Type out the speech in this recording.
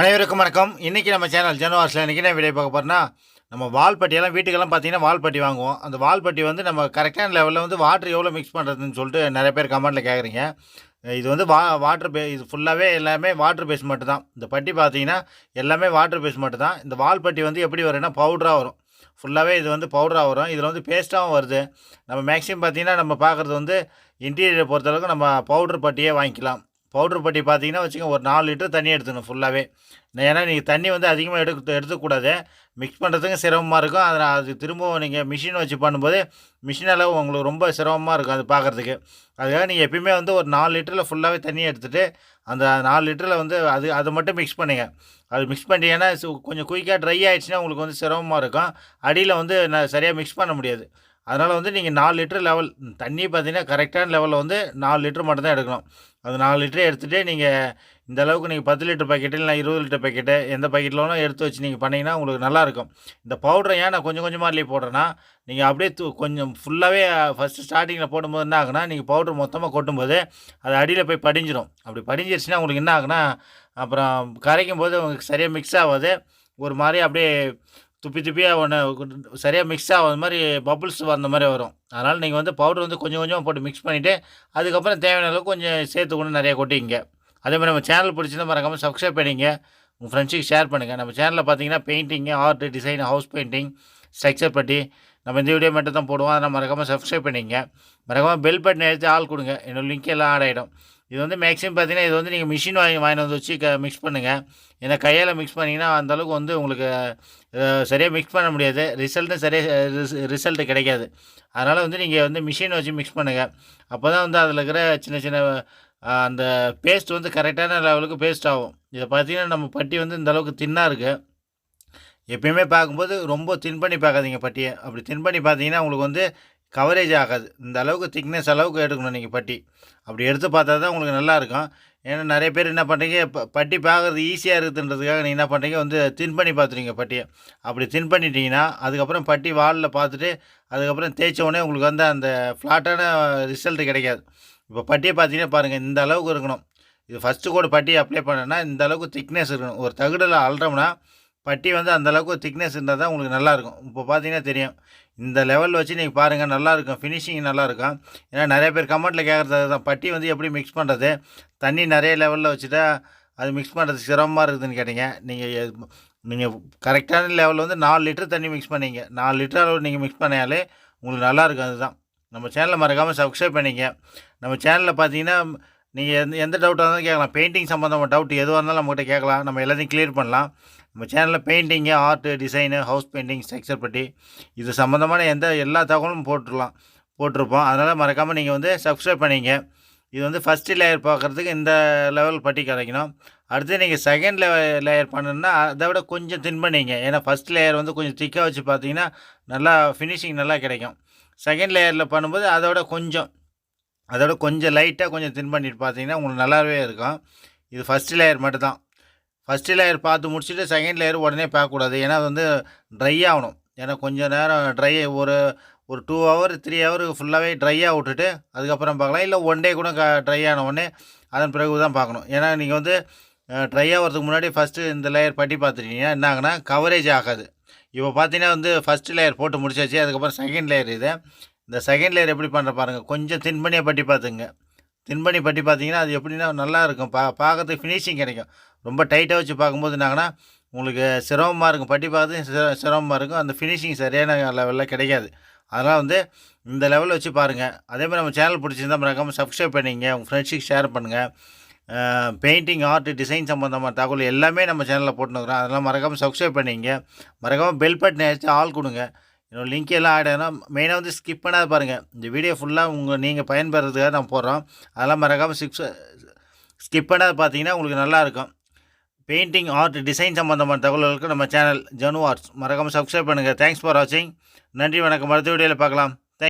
அனைவருக்கும் வணக்கம். இன்றைக்கி நம்ம சேனல் ஜனவாஸில் இன்றைக்கி நான் வீடியோ பார்க்க போகிறேன்னா நம்ம வால்பட்டியெல்லாம் வீட்டுக்கெல்லாம் பார்த்தீங்கன்னா வால்பட்டி வாங்குவோம். அந்த வால்பட்டி வந்து நம்ம கரெக்டான லெவலில் வந்து வாட்டர் எவ்வளோ மிக்ஸ் பண்ணுறதுன்னு சொல்லிட்டு நிறைய பேர் கமெண்ட்டில் கேட்குறீங்க இது வந்து வா வாட்டர் பே இது ஃபுல்லாகவே எல்லாமே வாட்டர் பேஸ் மட்டும் தான் இந்த பட்டி பார்த்தீங்கன்னா எல்லாமே வாட்டர் பேஸ் மட்டும் தான் இந்த வால்பட்டி வந்து எப்படி வரும்னா பவுடராக வரும். ஃபுல்லாகவே இது வந்து பவுடராக வரும். இதில் வந்து பேஸ்ட்டாகவும் வருது. நம்ம மேக்ஸிமம் பார்த்தீங்கன்னா நம்ம பார்க்குறது வந்து இன்டீரியரை பொறுத்தளவுக்கு நம்ம பவுடர் பட்டியே வாங்கிக்கலாம். பவுட்ரு பட்டி பார்த்தீங்கன்னா வச்சுக்கோங்க ஒரு நாலு லிட்டர் தண்ணி எடுத்துக்கணும் ஃபுல்லாகவே ஏன்னா நீங்கள் தண்ணி வந்து அதிகமாக எடுக்க எடுத்துக்கூடாது. மிக்ஸ் பண்ணுறதுக்கு சிரமமாக இருக்கும். அதில் அது திரும்பவும் நீங்கள் மிஷின் வச்சு பண்ணும்போது மிஷினால் உங்களுக்கு ரொம்ப சிரமமாக இருக்கும் அது பார்க்குறதுக்கு. அதுக்காக நீங்கள் எப்பயுமே வந்து ஒரு நாலு லிட்டரில் ஃபுல்லாகவே தண்ணி எடுத்துகிட்டு அந்த நாலு லிட்டரில் வந்து அது அதை மட்டும் மிக்ஸ் பண்ணுங்க. அது மிக்ஸ் பண்ணிட்டீங்கன்னா சு- கொஞ்சம் குயிக்காக ட்ரை ஆகிடுச்சுன்னா உங்களுக்கு வந்து சிரமமாக இருக்கும். அடியில் வந்து நான் சரியாக மிக்ஸ் பண்ண முடியாது. அதனால் வந்து நீங்கள் நாலு லிட்டர் லெவல் தண்ணி பார்த்தீங்கன்னா கரெக்டான லெவலில் வந்து நாலு லிட்டர் மட்டும் தான் எடுக்கணும். அது நாலு லிட்டர் எடுத்துகிட்டு நீங்கள் இந்த அளவுக்கு நீங்கள் பத்து லிட்டர் பாக்கெட்டு இல்லை இருபது லிட்டர் பாக்கெட்டு எந்த பாக்கெட்டில் எடுத்து வச்சு நீங்கள் பண்ணிங்கன்னா உங்களுக்கு நல்லாயிருக்கும் இந்த பவுடரை ஏன் நான் கொஞ்சம் கொஞ்சமாக இல்லையே போடுறேன்னா நீங்கள் அப்படியே தூ கொஞ்சம் ஃபுல்லாகவே ஃபஸ்ட்டு ஸ்டார்டிங்கில் போடும்போது என்ன ஆகுனா நீங்கள் பவுடர் மொத்தமாக கொட்டும்போது அது அடியில் போய் படிஞ்சிடும் அப்படி படிஞ்சிருச்சுன்னா உங்களுக்கு என்ன ஆகுனா அப்புறம் கரைக்கும் போது உங்களுக்கு சரியாக மிக்ஸ் ஆகாது. ஒரு மாதிரி அப்படியே துப்பி துப்பியாக ஒன்று சரியாக மிக்ஸ் ஆகாத மாதிரி பபுள்ஸ் வந்த மாதிரி வரும். அதனால் நீங்கள் வந்து பவுடர் வந்து கொஞ்சம் கொஞ்சமாக போட்டு மிக்ஸ் பண்ணிவிட்டு அதுக்கப்புறம் தேவையான அளவுக்கு கொஞ்சம் சேர்த்து கூட நிறைய கொட்டிங்க அதே மாதிரி நம்ம சேனல் பிடிச்சிருந்தா மறக்காமல் சப்ஸ்கிரைப் பண்ணிங்க உங்கள் ஃப்ரெண்ட்ஸுக்கு ஷேர் பண்ணுங்கள் நம்ம சேனலில் பார்த்தீங்கன்னா painting art design house painting structure putty நம்ம இந்த வீடியோ மட்டும் தான் போடுவோம். அதனால் மறக்காமல் சப்ஸ்கிரைப் பண்ணிங்க மறக்காமல் பெல் பட்டன் எடுத்து ஆள் கொடுங்க. என்னோட லிங்க் எல்லாம் ஆட் ஆகிடும் இது வந்து மேக்ஸிமம் பார்த்தீங்கன்னா இது வந்து நீங்கள் மிஷின் வாங்கி வாங்கிட்டு வந்து வச்சு க மிக்ஸ் பண்ணுங்கள் ஏன்னா கையால் மிக்ஸ் பண்ணிங்கன்னா அந்தளவுக்கு வந்து உங்களுக்கு சரியாக மிக்ஸ் பண்ண முடியாது. ரிசல்ட்டும் சரியாக ரிசல்ட்டு கிடைக்காது. அதனால் வந்து நீங்கள் வந்து மிஷின் வச்சு மிக்ஸ் பண்ணுங்கள் அப்போ தான் வந்து அதில் இருக்கிற சின்ன சின்ன அந்த பேஸ்ட் வந்து கரெக்டான லெவலுக்கு பேஸ்ட் ஆகும். இதை பார்த்தீங்கன்னா நம்ம பட்டி வந்து இந்த அளவுக்கு தின்னாக இருக்குது எப்பயுமே பார்க்கும்போது ரொம்ப தின் பண்ணி பார்க்காதீங்க பட்டியை. அப்படி தின் பண்ணி பார்த்தீங்கன்னா உங்களுக்கு வந்து கவரேஜ் ஆகாது. இந்த அளவுக்கு திக்னஸ் அளவுக்கு எடுக்கணும் நீங்கள் பட்டி. அப்படி எடுத்து பார்த்தா தான் உங்களுக்கு நல்லாயிருக்கும் ஏன்னா நிறைய பேர் என்ன பண்ணுறீங்க ப பட்டி பார்க்குறது ஈஸியாக இருக்குதுன்றதுக்காக நீங்கள் என்ன பண்ணுறீங்க வந்து தின் பண்ணி பார்த்துருங்க பட்டியை. அப்படி தின் பண்ணிட்டீங்கன்னா அதுக்கப்புறம் பட்டி வாலில் பார்த்துட்டு அதுக்கப்புறம் தேய்ச்ச உடனே உங்களுக்கு வந்து அந்த ஃப்ளாட்டான ரிசல்ட் கிடைக்காது. இப்போ பட்டியை பார்த்தீங்கன்னா பாருங்கள் இந்த அளவுக்கு இருக்கணும். இது ஃபஸ்ட்டு கூட பட்டி அப்ளை பண்ணேன்னா இந்த அளவுக்கு திக்னஸ் இருக்கணும். ஒரு தகுடில் அள்ளுறோம்னா பட்டி வந்து அந்தளவுக்கு திக்னஸ் இருந்தால் தான் உங்களுக்கு நல்லாயிருக்கும். இப்போ பார்த்தீங்கன்னா தெரியும். இந்த லெவலில் வச்சு நீங்கள் பாருங்கள் நல்லாயிருக்கும். ஃபினிஷிங் நல்லாயிருக்கும் ஏன்னா நிறைய பேர் கமெண்ட்டில் கேட்குறது தான் பட்டி வந்து எப்படி மிக்ஸ் பண்ணுறது தண்ணி நிறைய லெவலில் வச்சுட்டா அது மிக்ஸ் பண்ணுறது சிரமமாக இருக்குதுன்னு கேட்டீங்க. நீங்கள் நீங்கள் கரெக்டான லெவலில் வந்து நாலு லிட்டர் தண்ணி மிக்ஸ் பண்ணீங்க. நாலு லிட்டர் அளவு நீங்கள் மிக்ஸ் பண்ணாலே உங்களுக்கு நல்லாயிருக்கும் அதுதான். நம்ம சேனலை மறக்காமல் சப்ஸ்கிரைப் பண்ணிங்க. நம்ம சேனலில் பார்த்தீங்கன்னா நீங்கள் எந்த எந்த டவுட்டாக இருந்தாலும் கேட்கலாம். பெயிண்டிங் சம்மந்தமாக டவுட் எதுவாக இருந்தாலும் நம்மகிட்ட கேட்கலாம். நம்ம எல்லாத்தையும் கிளியர் பண்ணலாம். நம்ம சேனலில் painting art design house painting structure putty இது சம்மந்தமான எந்த எல்லா தகவலும் போட்டுடலாம் போட்டிருப்போம். அதனால் மறக்காமல் நீங்கள் வந்து சப்ஸ்கிரைப் பண்ணிங்க. இது வந்து ஃபஸ்ட்டு லேயர் பார்க்குறதுக்கு இந்த லெவல் பட்டி கிடைக்கணும். அடுத்து நீங்கள் செகண்ட் லெவ லேயர் பண்ணணுன்னா அதை விட கொஞ்சம் தின் பண்ணிங்க. ஏன்னா ஃபஸ்ட் லேயர் வந்து கொஞ்சம் திக்காக வச்சு பார்த்தீங்கன்னா நல்லா ஃபினிஷிங் நல்லா கிடைக்கும். செகண்ட் லேயரில் பண்ணும்போது அதை விட கொஞ்சம் அதோட கொஞ்சம் லைட்டாக கொஞ்சம் தின் பண்ணிட்டு பார்த்தீங்கன்னா உங்களுக்கு நல்லாவே இருக்கும். இது ஃபஸ்ட்டு லேயர் மட்டும்தான். ஃபஸ்ட்டு லேயர் பார்த்து முடிச்சுட்டு செகண்ட் லேயர் உடனே பார்க்கக்கூடாது ஏன்னா அது வந்து ட்ரை ஆகணும். ஏன்னா கொஞ்சம் நேரம் ட்ரை ஒரு ஒரு டூ ஹவர் த்ரீ ஹவர் ஃபுல்லாகவே ட்ரையாக விட்டுட்டு அதுக்கப்புறம் பார்க்கலாம். இல்லை ஒன் டே கூட க ட்ரை ஆன உடனே அதன் பிறகு தான் பார்க்கணும். ஏன்னா நீங்கள் வந்து ட்ரை ஆகிறதுக்கு முன்னாடி ஃபஸ்ட்டு இந்த லேயர் பட்டி பார்த்துட்டீங்கன்னா என்ன ஆகுனா கவரேஜ் ஆகாது. இப்போ பார்த்தீங்கன்னா வந்து ஃபஸ்ட்டு லேயர் போட்டு முடிச்சாச்சு. அதுக்கப்புறம் செகண்ட் லேயர் இது. இந்த செகண்ட் லேயர் எப்படி பண்ணுற பாருங்கள் கொஞ்சம் தின் பண்ணியே பட்டி பார்த்துங்க தின்பணி பட்டி பார்த்தீங்கன்னா அது எப்படின்னா நல்லா இருக்கும். பா பார்க்கறதுக்கு ஃபினிஷிங் கிடைக்கும். ரொம்ப டைட்டாக வச்சு பார்க்கும்போது என்னாங்கன்னா உங்களுக்கு சிரமமாக இருக்கும். பட்டி பார்த்து சிர சிரமமாக இருக்கும். அந்த ஃபினிஷிங் சரியான லெவலில் கிடைக்காது. அதனால் வந்து இந்த லெவலில் வச்சு பாருங்கள் அதே மாதிரி நம்ம சேனல் பிடிச்சிருந்தா மறக்காமல் சப்ஸ்கிரைப் பண்ணிங்க. உங்கள் ஃப்ரெண்ட்ஸுக்கு ஷேர் பண்ணுங்கள் பெயிண்டிங் ஆர்ட் டிசைன் சம்மந்தமான தகவல் எல்லாமே நம்ம சேனலில் போட்டுனுக்குறோம் அதெல்லாம் மறக்காமல் சப்ஸ்கிரைப் பண்ணிங்க. மறக்காமல் பெல் பட்டன் அடிச்சு ஆள் கொடுங்க. என்னோடய லிங்க் எல்லாம் ஆட் மெயினாக வந்து ஸ்கிப் பண்ணாத பாருங்கள் இந்த வீடியோ ஃபுல்லாக உங்கள் நீங்கள் பயன்பெறதுக்காக நான் போடுறோம். அதெல்லாம் மறக்காமல் சிக்ஸ் ஸ்கிப் பண்ணாத பார்த்தீங்கன்னா உங்களுக்கு நல்லாயிருக்கும் பெயிண்டிங் ஆர்ட் டிசைன் சம்மந்தமான தகவல்களுக்கு நம்ம சேனல் ஜனு ஆர்ட்ஸ் மறக்காமல் சப்ஸ்கிரைப் பண்ணுங்கள் தேங்க்ஸ் ஃபார் வாட்சிங் நன்றி வணக்கம். அடுத்த வீடியோவில் பார்க்கலாம்.